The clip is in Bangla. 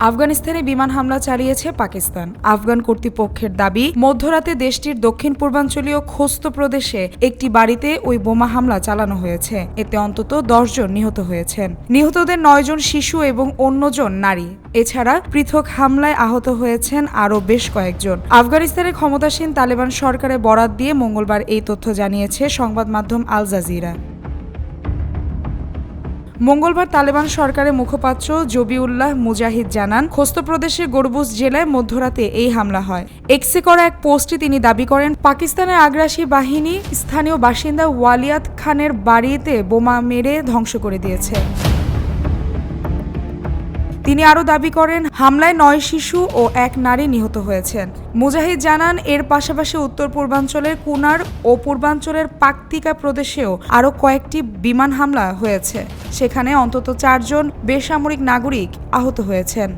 আফগানিস্তানে বিমান হামলা চালিয়েছে পাকিস্তান। আফগান কর্তৃপক্ষের দাবি, মধ্যরাতে দেশটির দক্ষিণ পূর্বাঞ্চলীয় খোস্ত প্রদেশে একটি বাড়িতে ওই বোমা হামলা চালানো হয়েছে। এতে অন্তত জন নিহত হয়েছেন। নিহতদের নয়জন শিশু এবং অন্যজন নারী। এছাড়া পৃথক হামলায় আহত হয়েছেন আরও বেশ কয়েকজন। আফগানিস্তানের ক্ষমতাসীন তালেবান সরকারের বরাত দিয়ে মঙ্গলবার এই তথ্য জানিয়েছে সংবাদ মাধ্যম আল জাজিরা। মঙ্গলবার তালেবান সরকারের মুখপাত্র জবিউল্লাহ মুজাহিদ জানান খোস্ত প্রদেশের গরবুজ জেলায় মধ্যরাতে এই হামলা হয়। এক্সে করা এক পোস্টে তিনি দাবি করেন, পাকিস্তানের আগ্রাসী বাহিনী স্থানীয় বাসিন্দা ওয়ালিয়াত খানের বাড়িতে বোমা মেরে ধ্বংস করে দিয়েছে। তিনি আরও দাবি করেন, হামলায় নয় শিশু ও এক নারী নিহত হয়েছেন। মুজাহিদ জানান, এর পাশাপাশি উত্তর পূর্বাঞ্চলের কুনার ও পূর্বাঞ্চলের পাকতিকা প্রদেশেও আরও কয়েকটি বিমান হামলা হয়েছে। সেখানে অন্তত চারজন বেসামরিক নাগরিক আহত হয়েছেন।